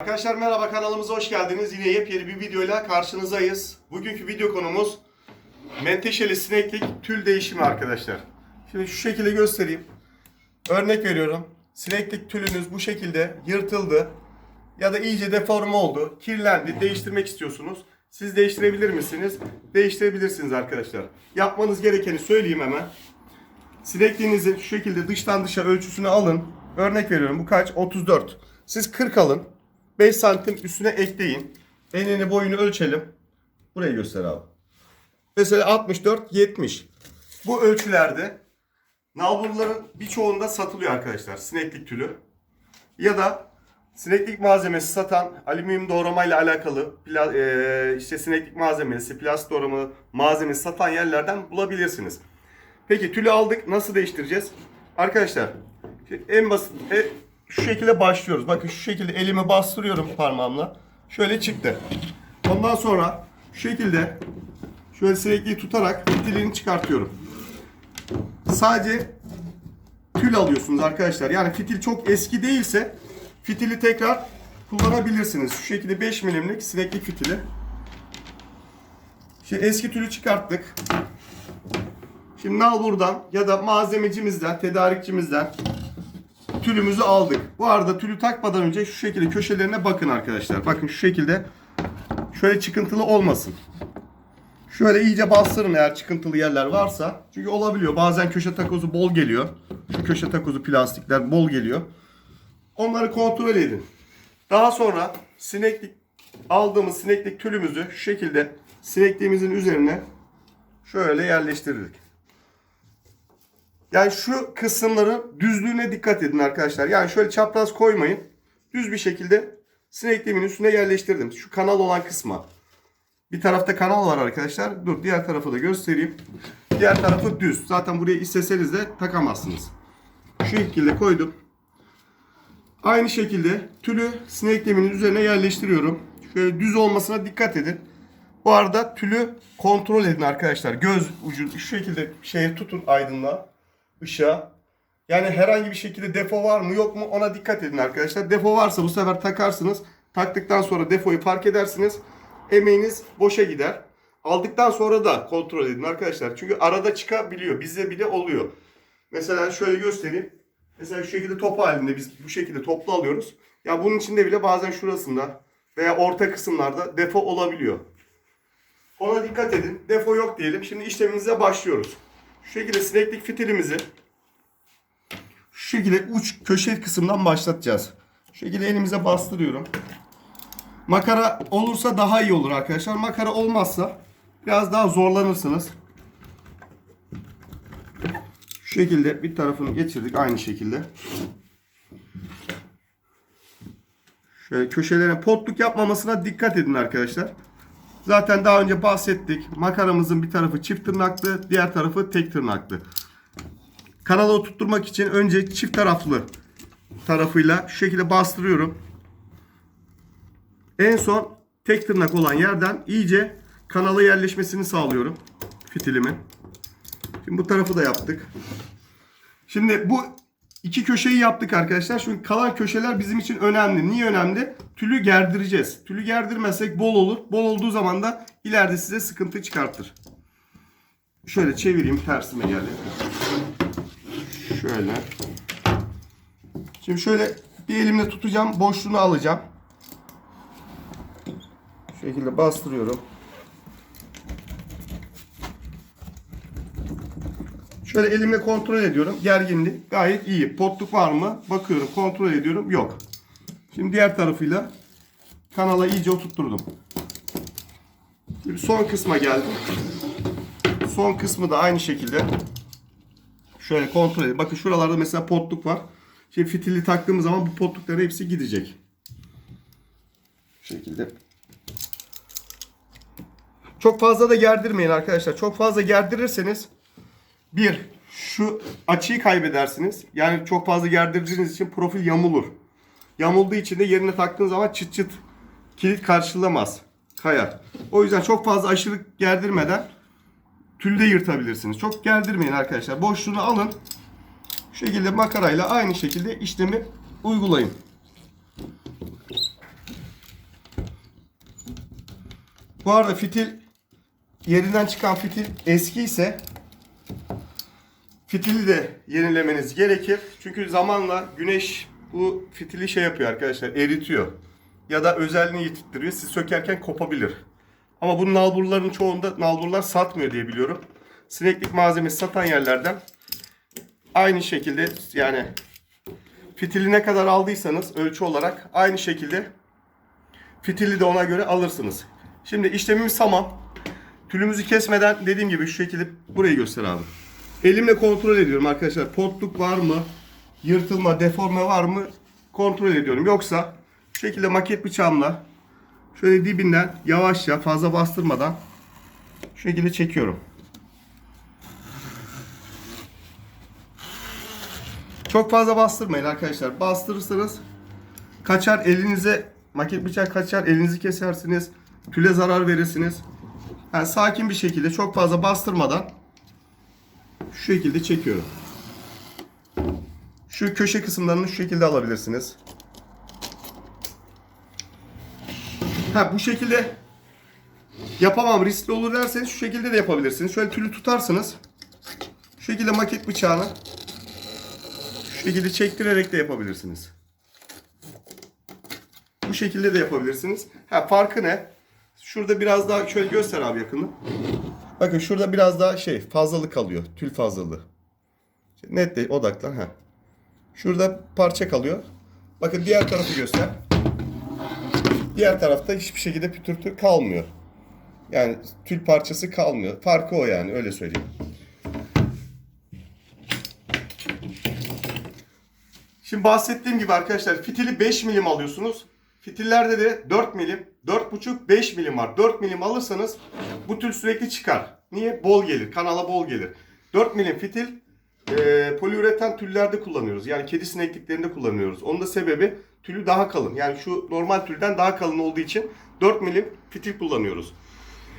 Arkadaşlar merhaba kanalımıza hoş geldiniz. Yine yepyeni bir videoyla karşınızdayız. Bugünkü video konumuz menteşeli sineklik tül değişimi arkadaşlar. Şimdi şu şekilde göstereyim. Örnek veriyorum. Sineklik tülünüz bu şekilde yırtıldı ya da iyice deforme oldu, kirlendi, değiştirmek istiyorsunuz. Siz değiştirebilir misiniz? Değiştirebilirsiniz arkadaşlar. Yapmanız gerekeni söyleyeyim hemen. Sinekliğinizin şu şekilde dıştan dışa ölçüsünü alın. Örnek veriyorum bu kaç? 34. Siz 40 alın. 5 santim üstüne ekleyin. Enini boyunu ölçelim. Burayı göster abi. Mesela 64, 70. Bu ölçülerde nalburların birçoğunda satılıyor arkadaşlar. Sineklik tülü. Ya da sineklik malzemesi satan alüminyum doğramayla alakalı pla, e, işte sineklik malzemesi, plastik doğrama malzemesi satan yerlerden bulabilirsiniz. Peki tülü aldık. Nasıl değiştireceğiz? Arkadaşlar en basit e, şu şekilde başlıyoruz. Bakın şu şekilde elimi bastırıyorum parmağımla. Şöyle çıktı. Ondan sonra şu şekilde şöyle sinekliği tutarak fitilini çıkartıyorum. Sadece tül alıyorsunuz arkadaşlar. Yani fitil çok eski değilse fitili tekrar kullanabilirsiniz. Şu şekilde 5 milimlik sineklik fitili. Şimdi eski tülü çıkarttık. Şimdi nal buradan ya da malzemecimizden, tedarikçimizden tülümüzü aldık. Bu arada tülü takmadan önce şu şekilde köşelerine bakın arkadaşlar. Bakın şu şekilde şöyle çıkıntılı olmasın. Şöyle iyice bastırın eğer çıkıntılı yerler varsa. Çünkü olabiliyor. Bazen köşe takozu bol geliyor. Şu köşe takozu plastikler bol geliyor. Onları kontrol edin. Daha sonra sineklik aldığımız sineklik tülümüzü şu şekilde sinekliğimizin üzerine şöyle yerleştirdik. Yani şu kısımların düzlüğüne dikkat edin arkadaşlar. Yani şöyle çapraz koymayın. Düz bir şekilde sinekliğimin üstüne yerleştirdim. Şu kanal olan kısma. Bir tarafta kanal var arkadaşlar. Dur diğer tarafı da göstereyim. Diğer tarafı düz. Zaten buraya isteseniz de takamazsınız. Şu şekilde koydum. Aynı şekilde tülü sinekliğimin üzerine yerleştiriyorum. Şöyle düz olmasına dikkat edin. Bu arada tülü kontrol edin arkadaşlar. Göz ucu şu şekilde şeye tutun aydınlığa, ışığa. Yani herhangi bir şekilde defo var mı yok mu ona dikkat edin arkadaşlar. Defo varsa bu sefer takarsınız. Taktıktan sonra defoyu fark edersiniz. Emeğiniz boşa gider. Aldıktan sonra da kontrol edin arkadaşlar. Çünkü arada çıkabiliyor. Bizde bile oluyor. Mesela şöyle göstereyim. Mesela şu şekilde top halinde biz bu şekilde toplu alıyoruz. Ya bunun içinde bile bazen şurasında veya orta kısımlarda defo olabiliyor. Ona dikkat edin. Defo yok diyelim. Şimdi işlemimize başlıyoruz. Şu şekilde sineklik fitilimizi şu şekilde uç köşe kısımdan başlatacağız. Şu şekilde elimize bastırıyorum. Makara olursa daha iyi olur arkadaşlar. Makara olmazsa biraz daha zorlanırsınız. Şu şekilde bir tarafını geçirdik aynı şekilde. Şöyle köşelerine potluk yapmamasına dikkat edin arkadaşlar. Zaten daha önce bahsettik. Makaramızın bir tarafı çift tırnaklı, diğer tarafı tek tırnaklı. Kanala oturtturmak için önce çift taraflı tarafıyla şu şekilde bastırıyorum. En son tek tırnak olan yerden iyice kanala yerleşmesini sağlıyorum fitilimin. Şimdi bu tarafı da yaptık. Şimdi bu iki köşeyi yaptık arkadaşlar. Şimdi kalan köşeler bizim için önemli. Niye önemli? Tülü gerdireceğiz. Tülü gerdirmezsek bol olur. Bol olduğu zaman da ileride size sıkıntı çıkartır. Şöyle çevireyim tersime geldi. Şöyle. Şimdi şöyle bir elimle tutacağım. Boşluğunu alacağım. Şu şekilde bastırıyorum. Şöyle elimle kontrol ediyorum. Gerginlik gayet iyi. Potluk var mı? Bakıyorum, kontrol ediyorum. Yok. Şimdi diğer tarafıyla kanala iyice oturtturdum. Şimdi son kısma geldim. Son kısmı da aynı şekilde şöyle kontrol edin. Bakın şuralarda mesela potluk var. Şimdi fitili taktığımız zaman bu potlukların hepsi gidecek. Bu şekilde. Çok fazla da gerdirmeyin arkadaşlar. Çok fazla gerdirirseniz bir, şu açıyı kaybedersiniz. Yani çok fazla gerdirdiğiniz için profil yamulur. Yamulduğu için de yerine taktığınız zaman çıt çıt kilit karşılamaz. Kayar. O yüzden çok fazla aşırı gerdirmeden tülde yırtabilirsiniz. Çok gerdirmeyin arkadaşlar. Boşluğunu alın. Şu şekilde makarayla aynı şekilde işlemi uygulayın. Bu arada fitil yerinden çıkan fitil eski ise fitili de yenilemeniz gerekir. Çünkü zamanla güneş bu fitili şey yapıyor arkadaşlar eritiyor. Ya da özelliğini yitirdiriyor. Siz sökerken kopabilir. Ama bu nalburların çoğunda nalburlar satmıyor diye biliyorum. Sineklik malzemesi satan yerlerden aynı şekilde yani fitili ne kadar aldıysanız ölçü olarak aynı şekilde fitili de ona göre alırsınız. Şimdi işlemimiz tamam. Tülümüzü kesmeden dediğim gibi şu şekilde burayı göster abi. Elimle kontrol ediyorum arkadaşlar. Potluk var mı? Yırtılma, deforme var mı? Kontrol ediyorum. Yoksa şu şekilde maket bıçağımla şöyle dibinden yavaşça fazla bastırmadan şu şekilde çekiyorum. Çok fazla bastırmayın arkadaşlar. Bastırırsanız kaçar elinize maket bıçak kaçar elinizi kesersiniz. Tüle zarar verirsiniz. Yani sakin bir şekilde çok fazla bastırmadan şu şekilde çekiyorum. Şu köşe kısımlarını şu şekilde alabilirsiniz. Ha bu şekilde yapamam riskli olur derseniz şu şekilde de yapabilirsiniz. Şöyle tülü tutarsınız. Şu şekilde maket bıçağını şu şekilde çektirerek de yapabilirsiniz. Bu şekilde de yapabilirsiniz. Ha farkı ne? Şurada biraz daha şöyle göster abi yakını. Bakın şurada biraz daha şey fazlalık kalıyor. Tül fazlalığı. Net de odaklan ha. Şurada parça kalıyor. Bakın diğer tarafı göster. Diğer tarafta hiçbir şekilde pütürtü kalmıyor. Yani tül parçası kalmıyor. Farkı o yani öyle söyleyeyim. Şimdi bahsettiğim gibi arkadaşlar fitili 5 milim alıyorsunuz. Fitillerde de 4 milim, 4,5, 5 milim var. 4 milim alırsanız bu tül sürekli çıkar. Niye? Bol gelir. Kanala bol gelir. 4 milim fitil e, poliüretan tüllerde kullanıyoruz. Yani kedi sinekliklerinde kullanıyoruz. Onun da sebebi tülü daha kalın. Yani şu normal tülden daha kalın olduğu için 4 milim fitil kullanıyoruz.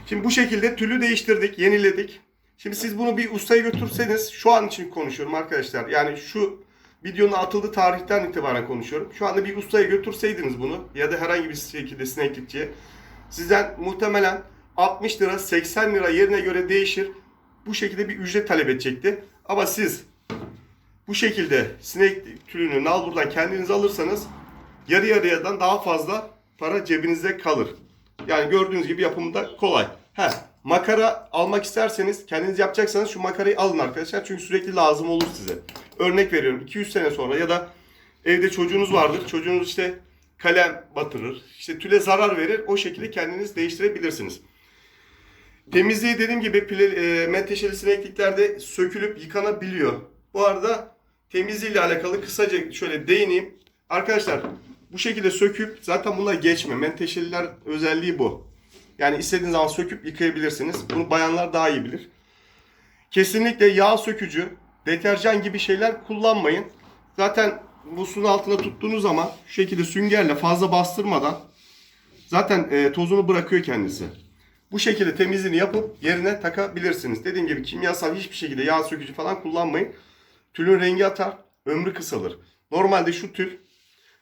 Şimdi bu şekilde tülü değiştirdik, yeniledik. Şimdi siz bunu bir ustaya götürseniz, şu an için konuşuyorum arkadaşlar. Yani şu videonun atıldığı tarihten itibaren konuşuyorum. Şu anda bir ustaya götürseydiniz bunu ya da herhangi bir şekilde sineklikçiye sizden muhtemelen 60 lira 80 lira yerine göre değişir. Bu şekilde bir ücret talep edecekti. Ama siz bu şekilde sinek tülünü nalburdan kendiniz alırsanız yarı yarıyadan daha fazla para cebinizde kalır. Yani gördüğünüz gibi yapımı da kolay. He, makara almak isterseniz kendiniz yapacaksanız şu makarayı alın arkadaşlar. Çünkü sürekli lazım olur size. Örnek veriyorum 200 sene sonra ya da evde çocuğunuz vardır. Çocuğunuz işte kalem batırır. işte tüle zarar verir. O şekilde kendiniz değiştirebilirsiniz. Temizliği dediğim gibi pile, e, menteşeli sinekliklerde sökülüp yıkanabiliyor. Bu arada temizliği ile alakalı kısaca şöyle değineyim. Arkadaşlar bu şekilde söküp zaten bunlar geçme. Menteşeliler özelliği bu. Yani istediğiniz zaman söküp yıkayabilirsiniz. Bunu bayanlar daha iyi bilir. Kesinlikle yağ sökücü, deterjan gibi şeyler kullanmayın. Zaten musluğun altına tuttuğunuz zaman şu şekilde süngerle fazla bastırmadan zaten e, tozunu bırakıyor kendisi. Bu şekilde temizliğini yapıp yerine takabilirsiniz. Dediğim gibi kimyasal hiçbir şekilde yağ sökücü falan kullanmayın. Tülün rengi atar, ömrü kısalır. Normalde şu tül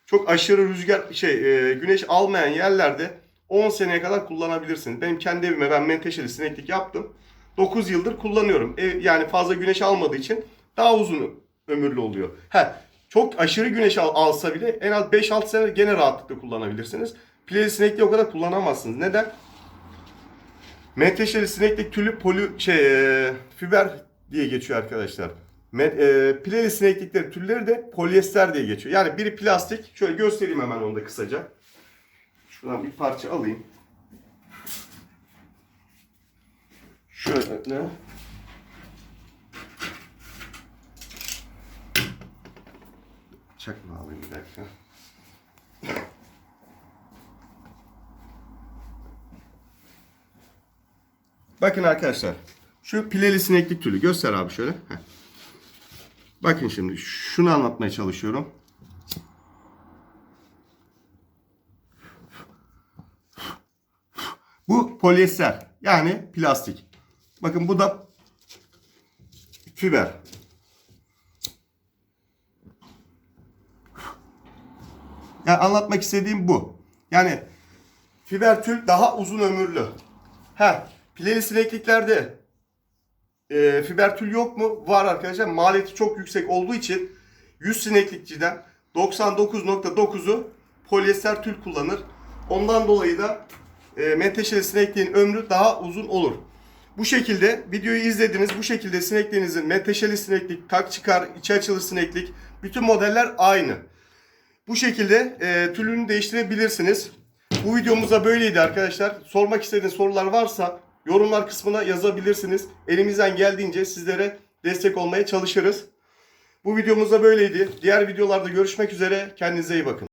çok aşırı rüzgar şey e, güneş almayan yerlerde 10 seneye kadar kullanabilirsiniz. Benim kendi evime ben menteşeli sineklik yaptım. 9 yıldır kullanıyorum. Ev, yani fazla güneş almadığı için daha uzun ömürlü oluyor. He, çok aşırı güneş al, alsa bile en az 5-6 sene gene rahatlıkla kullanabilirsiniz. Pileli sinekliği o kadar kullanamazsınız. Neden? Menteşeli sineklik tülü poli şey e, fiber diye geçiyor arkadaşlar. Men, e, pileli sineklikleri tülleri de polyester diye geçiyor. Yani biri plastik. Şöyle göstereyim hemen onu da kısaca. Şuradan bir parça alayım. Şöyle. Çakma alayım bir dakika. Bakın arkadaşlar. Şu pileli sineklik tülü. Göster abi şöyle. Heh. Bakın şimdi şunu anlatmaya çalışıyorum. Bu polyester. Yani plastik. Bakın bu da fiber. Yani anlatmak istediğim bu. Yani fiber tül daha uzun ömürlü. Ha, pileli sinekliklerde e, fiber tül yok mu? Var arkadaşlar. Maliyeti çok yüksek olduğu için 100 sineklikçiden 99.9'u polyester tül kullanır. Ondan dolayı da e, menteşeli sinekliğin ömrü daha uzun olur. Bu şekilde videoyu izlediniz. Bu şekilde sinekliğinizin menteşeli sineklik, tak çıkar, içi açılır sineklik bütün modeller aynı. Bu şekilde e, tülünü değiştirebilirsiniz. Bu videomuzda böyleydi arkadaşlar. Sormak istediğiniz sorular varsa yorumlar kısmına yazabilirsiniz. Elimizden geldiğince sizlere destek olmaya çalışırız. Bu videomuzda böyleydi. Diğer videolarda görüşmek üzere. Kendinize iyi bakın.